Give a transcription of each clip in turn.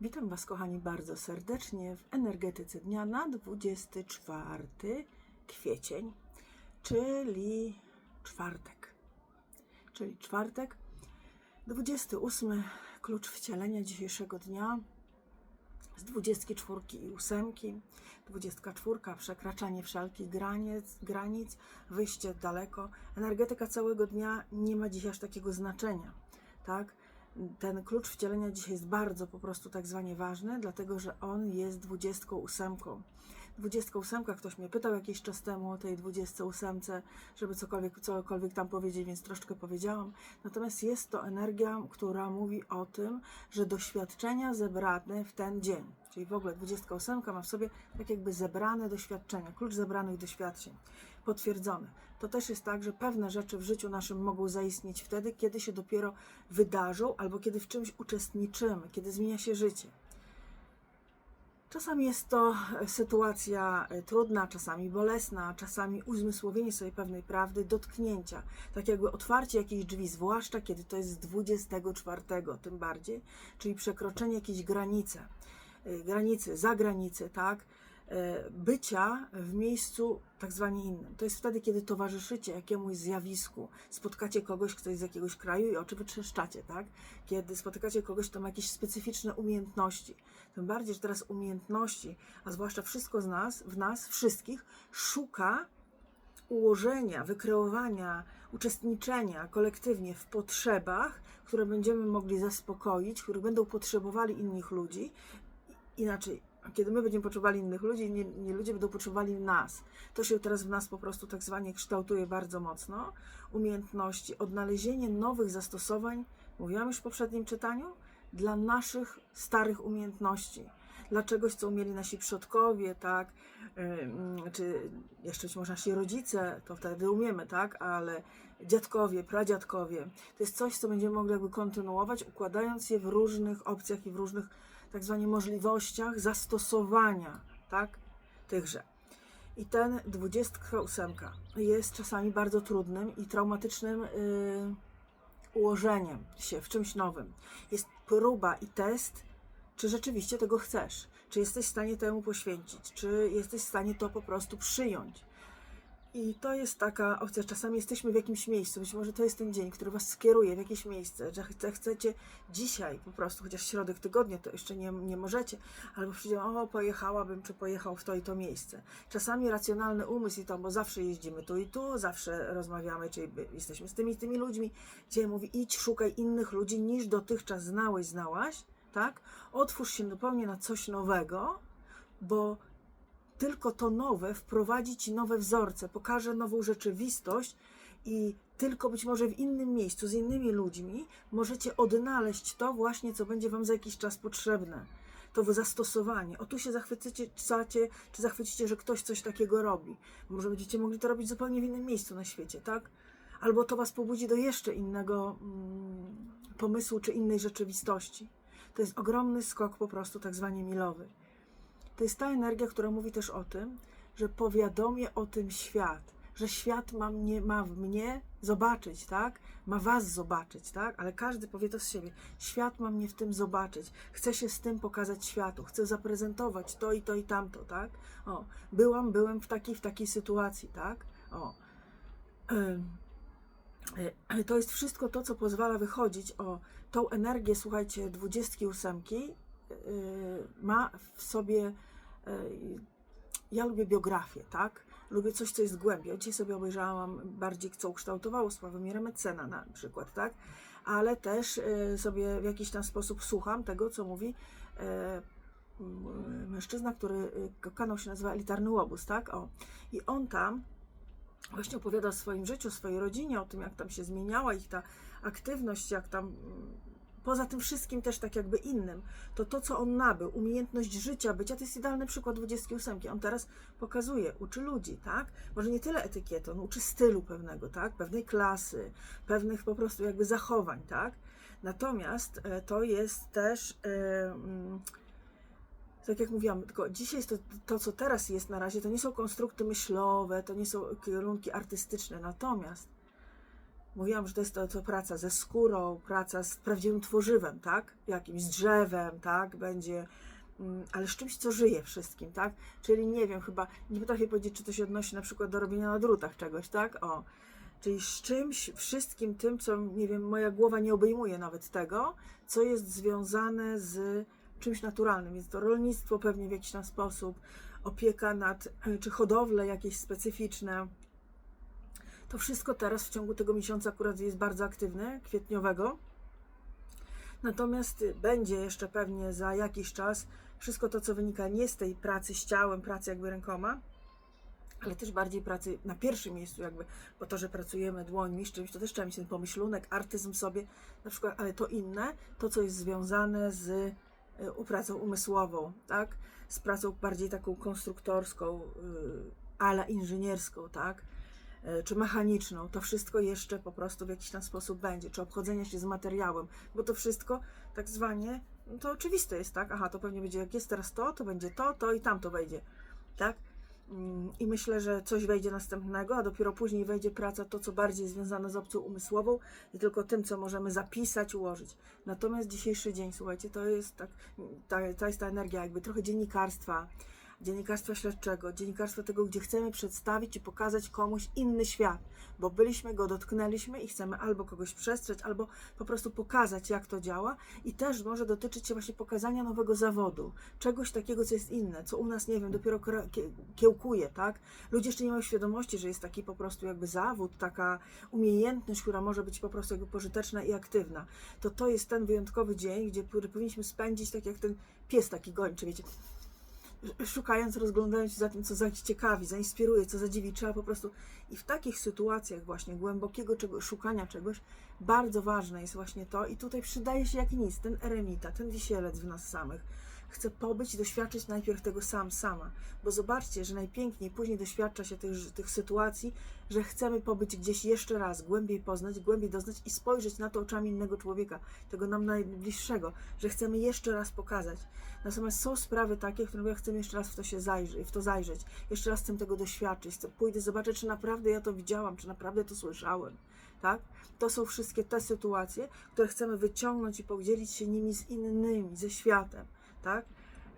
Witam Was, kochani, bardzo serdecznie w energetyce dnia na 24 kwiecień, czyli czwartek. Czyli czwartek, 28 klucz wcielenia dzisiejszego dnia z 24 i 8. 24 przekraczanie wszelkich granic, granic, wyjście daleko. Energetyka całego dnia nie ma dziś aż takiego znaczenia, tak? Ten klucz wcielenia dzisiaj jest bardzo po prostu tak zwanie ważny, dlatego że on jest 28. 28, ktoś mnie pytał jakiś czas temu o tej 28, żeby cokolwiek, cokolwiek tam powiedzieć, więc troszkę powiedziałam. Natomiast jest to energia, która mówi o tym, że doświadczenia zebrane w ten dzień, czyli w ogóle 28 ma w sobie tak jakby zebrane doświadczenia, klucz zebranych doświadczeń, potwierdzony. To też jest tak, że pewne rzeczy w życiu naszym mogą zaistnieć wtedy, kiedy się dopiero wydarzą, albo kiedy w czymś uczestniczymy, kiedy zmienia się życie. Czasami jest to sytuacja e, trudna, czasami bolesna, czasami uzmysłowienie sobie pewnej prawdy, dotknięcia, tak jakby otwarcie jakichś drzwi, zwłaszcza kiedy to jest z 24, tym bardziej, czyli przekroczenie jakiejś granicy, e, granicy, zagranicy, tak, e, bycia w miejscu tak zwanie innym. To jest wtedy, kiedy towarzyszycie jakiemuś zjawisku, spotkacie kogoś, kto jest z jakiegoś kraju i oczy wytrzeszczacie, tak? Kiedy spotykacie kogoś, kto ma jakieś specyficzne umiejętności. Tym bardziej, że teraz umiejętności, a zwłaszcza wszystko z nas, w nas wszystkich, szuka ułożenia, wykreowania, uczestniczenia kolektywnie w potrzebach, które będziemy mogli zaspokoić, które będą potrzebowali innych ludzi. Inaczej, kiedy my będziemy potrzebowali innych ludzi, inni inni ludzie będą potrzebowali nas. To się teraz w nas po prostu tak zwanie kształtuje bardzo mocno. Umiejętności, odnalezienie nowych zastosowań, mówiłam już w poprzednim czytaniu, dla naszych starych umiejętności. Dla czegoś, co umieli nasi przodkowie, tak? Czy jeszcze być może nasi rodzice, to wtedy umiemy, tak? Ale dziadkowie, pradziadkowie. To jest coś, co będziemy mogli jakby kontynuować, układając je w różnych opcjach i w różnych tak zwanych możliwościach zastosowania, tak? Tychże. I ten 28 jest czasami bardzo trudnym i traumatycznym yy, ułożeniem się w czymś nowym. Jest próba i test, czy rzeczywiście tego chcesz, czy jesteś w stanie temu poświęcić, czy jesteś w stanie to po prostu przyjąć. I to jest taka opcja. Czasami jesteśmy w jakimś miejscu, być może to jest ten dzień, który Was skieruje w jakieś miejsce, że chce- chcecie dzisiaj po prostu, chociaż środek tygodnia to jeszcze nie, nie możecie, albo przyjdzie, o, pojechałabym, czy pojechał w to i to miejsce. Czasami racjonalny umysł i to, bo zawsze jeździmy tu i tu, zawsze rozmawiamy, czyli jesteśmy z tymi tymi ludźmi, gdzie mówi, idź, szukaj innych ludzi niż dotychczas znałeś, znałaś, tak? Otwórz się zupełnie na coś nowego, bo tylko to nowe wprowadzi ci nowe wzorce, pokaże nową rzeczywistość i tylko być może w innym miejscu, z innymi ludźmi możecie odnaleźć to właśnie, co będzie wam za jakiś czas potrzebne. To zastosowanie. O tu się zachwycicie, cacie, czy zachwycicie, że ktoś coś takiego robi. Może będziecie mogli to robić zupełnie w innym miejscu na świecie, tak? Albo to was pobudzi do jeszcze innego mm, pomysłu, czy innej rzeczywistości. To jest ogromny skok po prostu tak zwanie milowy. To jest ta energia, która mówi też o tym, że powiadomię o tym świat, że świat ma mnie, ma w mnie zobaczyć, tak? Ma was zobaczyć, tak? Ale każdy powie to z siebie. Świat ma mnie w tym zobaczyć. Chcę się z tym pokazać światu. Chcę zaprezentować to i to i tamto, tak? O, byłam, byłem w takiej, w takiej sytuacji, tak? O. E, To jest wszystko to, co pozwala wychodzić o tą energię, słuchajcie, 28 yy, ma w sobie. Yy, Ja lubię biografię, tak? Lubię coś, co jest głębiej. Dzisiaj sobie obejrzałam bardziej, co ukształtowało Sławomira Mencena na przykład, tak? Ale też yy, sobie w jakiś tam sposób słucham tego, co mówi m- mężczyzna, który kanał się nazywa Elitarny Łobuz, tak? O. I on tam właśnie opowiada o swoim życiu, swojej rodzinie, o tym, jak tam się zmieniała ich ta aktywność, jak tam poza tym wszystkim też tak jakby innym, to to, co on nabył, umiejętność życia, bycia, to jest idealny przykład 28. On teraz pokazuje, uczy ludzi, tak? Może nie tyle etykiety, on uczy stylu pewnego, tak? Pewnej klasy, pewnych po prostu jakby zachowań, tak? Natomiast e, to jest też... e, mm, tak jak mówiłam, tylko dzisiaj to, to, co teraz jest na razie, to nie są konstrukty myślowe, to nie są kierunki artystyczne, natomiast Mówiłam, że to jest to, to praca ze skórą, praca z prawdziwym tworzywem, tak? Jakimś drzewem, tak? Będzie, mm, ale z czymś, co żyje wszystkim, tak? Czyli nie wiem, chyba nie potrafię powiedzieć, czy to się odnosi na przykład do robienia na drutach czegoś, tak? O. Czyli z czymś, wszystkim tym, co, nie wiem, moja głowa nie obejmuje nawet tego, co jest związane z czymś naturalnym. Jest to rolnictwo pewnie w jakiś tam sposób, opieka nad, czy hodowle jakieś specyficzne. To wszystko teraz w ciągu tego miesiąca akurat jest bardzo aktywne, kwietniowego. Natomiast będzie jeszcze pewnie za jakiś czas wszystko to, co wynika nie z tej pracy z ciałem, pracy jakby rękoma, ale też bardziej pracy na pierwszym miejscu, jakby, bo to, że pracujemy dłońmi z czymś, to też trzeba mieć ten pomyślunek, artyzm sobie, na przykład, ale to inne, to, co jest związane z y, pracą umysłową, tak? Z pracą bardziej taką konstruktorską, y, ala inżynierską, tak? Y, Czy mechaniczną, to wszystko jeszcze po prostu w jakiś tam sposób będzie, czy obchodzenia się z materiałem, bo to wszystko tak zwanie, no to oczywiste jest, tak? Aha, to pewnie będzie, jak jest teraz to, to będzie to, to i tam to wejdzie, tak? Mm, I myślę, że coś wejdzie następnego, a dopiero później wejdzie praca, to co bardziej związane z opcją umysłową i tylko tym, co możemy zapisać, ułożyć. Natomiast dzisiejszy dzień, słuchajcie, to jest tak, ta, to jest ta energia jakby trochę dziennikarstwa, dziennikarstwa śledczego, dziennikarstwa tego, gdzie chcemy przedstawić i pokazać komuś inny świat, bo byliśmy go, dotknęliśmy i chcemy albo kogoś przestrzec, albo po prostu pokazać, jak to działa i też może dotyczyć się właśnie pokazania nowego zawodu, czegoś takiego, co jest inne, co u nas, nie wiem, dopiero kiełkuje, tak? Ludzie jeszcze nie mają świadomości, że jest taki po prostu jakby zawód, taka umiejętność, która może być po prostu jakby pożyteczna i aktywna. To to jest ten wyjątkowy dzień, gdzie który powinniśmy spędzić tak jak ten pies taki gończy, wiecie, szukając, rozglądając się za tym, co zaciekawi, zainspiruje, co zadziwi, trzeba po prostu i w takich sytuacjach właśnie głębokiego czego, szukania czegoś, bardzo ważne jest właśnie to i tutaj przydaje się jak nic, ten eremita, ten wisielec w nas samych. Chce pobyć i doświadczyć najpierw tego sam, sama, bo zobaczcie, że najpiękniej później doświadcza się tych, tych sytuacji, że chcemy pobyć gdzieś jeszcze raz, głębiej poznać, głębiej doznać i spojrzeć na to oczami innego człowieka, tego nam najbliższego, że chcemy jeszcze raz pokazać. Natomiast są sprawy takie, w których ja chcę jeszcze raz w to się zajrzeć, w to zajrzeć. Jeszcze raz chcę tego doświadczyć. Chcę, pójdę, zobaczę, czy naprawdę ja to widziałam, czy naprawdę to słyszałem. Tak? To są wszystkie te sytuacje, które chcemy wyciągnąć i podzielić się nimi z innymi, ze światem. Tak?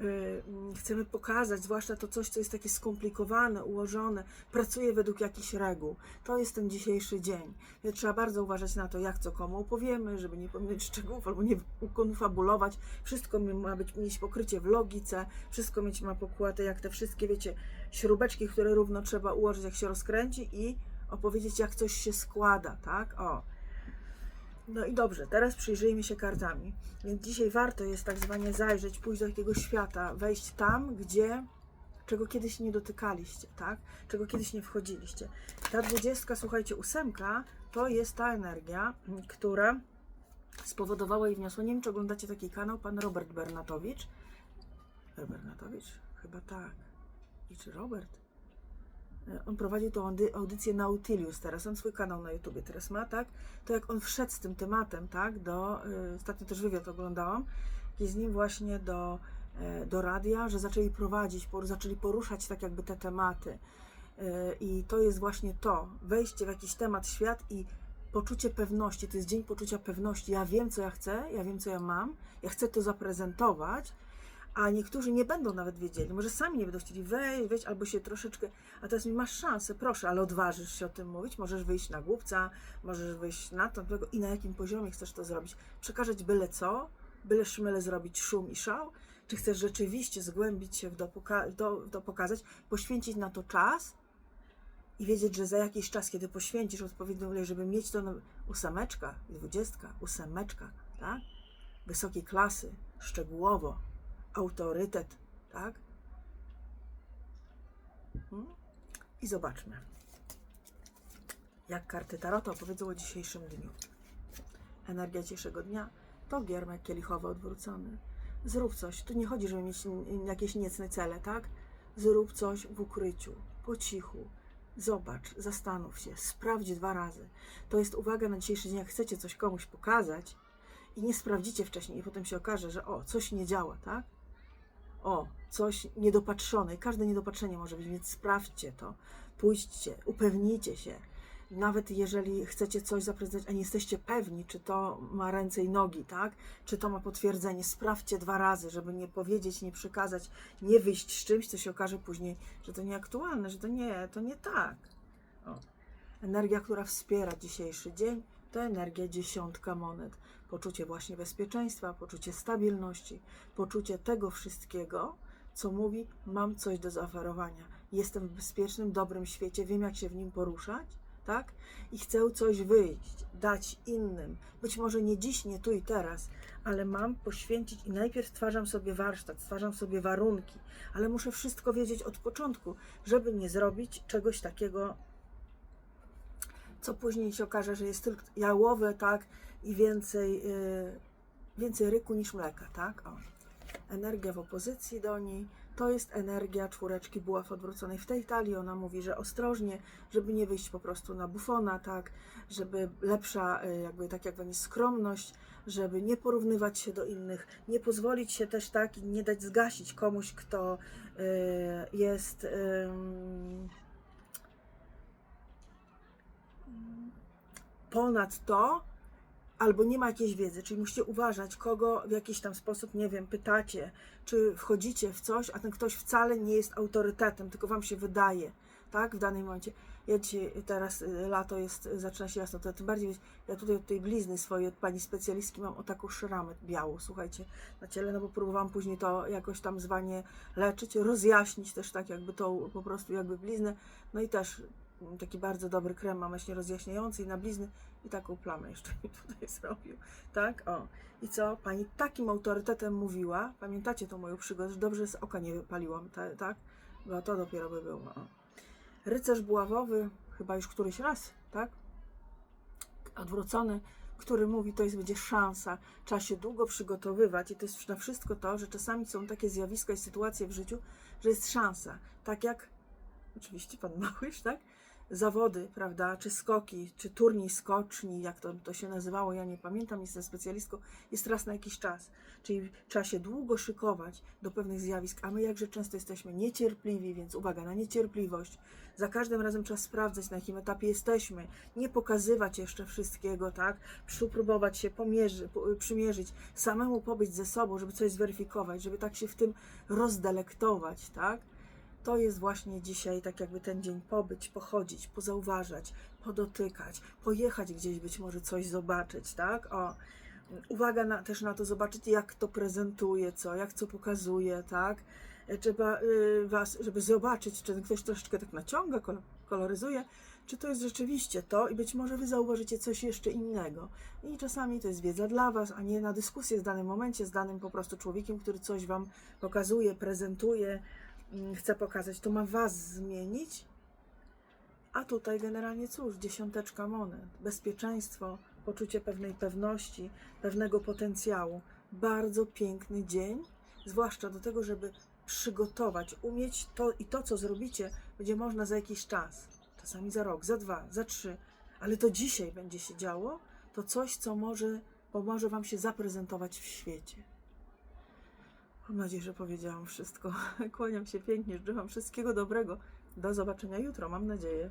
Yy, Chcemy pokazać, zwłaszcza to coś, co jest takie skomplikowane, ułożone, pracuje według jakichś reguł. To jest ten dzisiejszy dzień. Więc trzeba bardzo uważać na to, jak co komu opowiemy, żeby nie pominąć szczegółów albo nie konfabulować. Wszystko ma być, mieć pokrycie w logice, wszystko mieć ma pokładę, jak te wszystkie, wiecie, śrubeczki, które równo trzeba ułożyć, jak się rozkręci i opowiedzieć, jak coś się składa, tak? O. No i dobrze, teraz przyjrzyjmy się kartami. Więc dzisiaj warto jest tak zwanie zajrzeć, pójść do jakiegoś świata, wejść tam, gdzie czego kiedyś nie dotykaliście, tak? Czego kiedyś nie wchodziliście. Ta dwudziestka, słuchajcie, ósemka, to jest ta energia, która spowodowała i wniosła, nie wiem, czy oglądacie taki kanał, pan Robert Bernatowicz. Bernatowicz? Chyba tak. I czy Robert? E, On prowadził tą audy- audycję Nautilius teraz, on swój kanał na YouTubie teraz ma, tak? To jak on wszedł z tym tematem, tak, do, y, ostatnio też wywiad oglądałam, i z nim właśnie do, e, do radia, że zaczęli prowadzić, zaczęli poruszać tak jakby te tematy. E, I to jest właśnie to, wejście w jakiś temat, świat i poczucie pewności, to jest dzień poczucia pewności. Ja wiem, co ja chcę, ja wiem, co ja mam, ja chcę to zaprezentować, a niektórzy nie będą nawet wiedzieli, może sami nie będą chcieli wejść, wejść albo się troszeczkę, a teraz mi masz szansę, proszę, ale odważysz się o tym mówić, możesz wyjść na głupca, możesz wyjść na to tego i na jakim poziomie chcesz to zrobić. Przekażeć byle co, byle szmyle zrobić szum i szał, czy chcesz rzeczywiście zgłębić się w to, poka- to pokazać, poświęcić na to czas? I wiedzieć, że za jakiś czas, kiedy poświęcisz odpowiednią ilość, żeby mieć to na ósemeczka, dwudziestka, ósemeczka, tak? Wysokiej klasy, szczegółowo, autorytet, tak? Mhm. I zobaczmy, jak karty Tarota opowiedzą o dzisiejszym dniu. Energia dzisiejszego dnia to giermek kielichowy odwrócony. Zrób coś. Tu nie chodzi, żeby mieć jakieś niecne cele, tak? Zrób coś w ukryciu, po cichu. Zobacz, zastanów się, sprawdź dwa razy. To jest uwaga na dzisiejszy dzień, jak chcecie coś komuś pokazać i nie sprawdzicie wcześniej i potem się okaże, że o, coś nie działa, tak? O, coś niedopatrzone. I Każde niedopatrzenie może być, więc sprawdźcie to. Pójdźcie, upewnijcie się. nawet jeżeli chcecie coś zaprezentować, a nie jesteście pewni, czy to ma ręce i nogi, tak? Czy to ma potwierdzenie, sprawdźcie dwa razy, żeby nie powiedzieć, nie przekazać, nie wyjść z czymś, co się okaże później, że to nieaktualne, że to nie, to nie tak. O. Energia, która wspiera dzisiejszy dzień, to energia dziesiątka monet. Poczucie właśnie bezpieczeństwa, poczucie stabilności, poczucie tego wszystkiego, co mówi, mam coś do zaoferowania. Jestem w bezpiecznym, dobrym świecie, wiem jak się w nim poruszać, tak? I chcę coś wyjść, dać innym. Być może nie dziś, nie tu i teraz, ale mam poświęcić i najpierw stwarzam sobie warsztat, stwarzam sobie warunki, ale muszę wszystko wiedzieć od początku, żeby nie zrobić czegoś takiego, co później się okaże, że jest tylko jałowe, tak? I więcej, yy, więcej ryku niż mleka, tak? O. Energia w opozycji do niej to jest energia czwóreczki buław odwróconej. W tej talii ona mówi, że ostrożnie, żeby nie wyjść po prostu na bufona, tak? Żeby lepsza, y, jakby tak jak będzie skromność, żeby nie porównywać się do innych, nie pozwolić się też tak i nie dać zgasić komuś, kto y, jest. ym, ponad to, albo nie ma jakiejś wiedzy, czyli musicie uważać, kogo w jakiś tam sposób, nie wiem, pytacie, czy wchodzicie w coś, a ten ktoś wcale nie jest autorytetem, tylko wam się wydaje, tak, w danym momencie. Ja dzisiaj, teraz y, lato jest, zaczyna się jasno, to tym bardziej, ja tutaj od tej blizny swojej, od pani specjalistki mam o taką szramę białą, słuchajcie, na ciele, no bo próbowałam później to jakoś tam zwanie leczyć, rozjaśnić też tak jakby tą po prostu jakby bliznę, no i też taki bardzo dobry krem mam właśnie rozjaśniający i na blizny i taką plamę jeszcze mi tutaj zrobił, tak, o. I co, pani takim autorytetem mówiła, pamiętacie tą moją przygodę, że dobrze z oka nie wypaliłam, ta- tak, bo to dopiero by było, o. Rycerz buławowy, chyba już któryś raz, tak, odwrócony, który mówi, to jest będzie szansa, trzeba się długo przygotowywać i to jest na wszystko to, że czasami są takie zjawiska i sytuacje w życiu, że jest szansa, tak jak oczywiście pan Małysz, tak? Zawody, prawda, czy skoki, czy turniej skoczni, jak to, to się nazywało, ja nie pamiętam, jestem specjalistką, jest raz na jakiś czas. Czyli trzeba się długo szykować do pewnych zjawisk, a my jakże często jesteśmy niecierpliwi, więc uwaga na niecierpliwość. Za każdym razem trzeba sprawdzać, na jakim etapie jesteśmy, nie pokazywać jeszcze wszystkiego, tak? Przypróbować się, pomierzy, po- przymierzyć, samemu pobyć ze sobą, żeby coś zweryfikować, żeby tak się w tym rozdelektować, tak? To jest właśnie dzisiaj tak jakby ten dzień pobyć, pochodzić, pozauważać, podotykać, pojechać gdzieś być może coś zobaczyć, tak? O, uwaga na, też na to zobaczyć, jak to prezentuje, co, jak co pokazuje, tak? E, Trzeba y, was, żeby zobaczyć, czy ktoś troszeczkę tak naciąga, kol- koloryzuje, czy to jest rzeczywiście to i być może wy zauważycie coś jeszcze innego. I czasami to jest wiedza dla was, a nie na dyskusję w danym momencie z danym po prostu człowiekiem, który coś wam pokazuje, prezentuje, chce pokazać, to ma was zmienić. A tutaj generalnie cóż, dziesiąteczka monet, bezpieczeństwo, poczucie pewnej pewności, pewnego potencjału. Bardzo piękny dzień, zwłaszcza do tego, żeby przygotować, umieć to i to, co zrobicie, będzie można za jakiś czas. Czasami za rok, za dwa, za trzy, ale to dzisiaj będzie się działo, to coś, co może pomoże Wam się zaprezentować w świecie. Mam nadzieję, że powiedziałam wszystko. Kłaniam się pięknie, życzę Wam wszystkiego dobrego. Do zobaczenia jutro, mam nadzieję.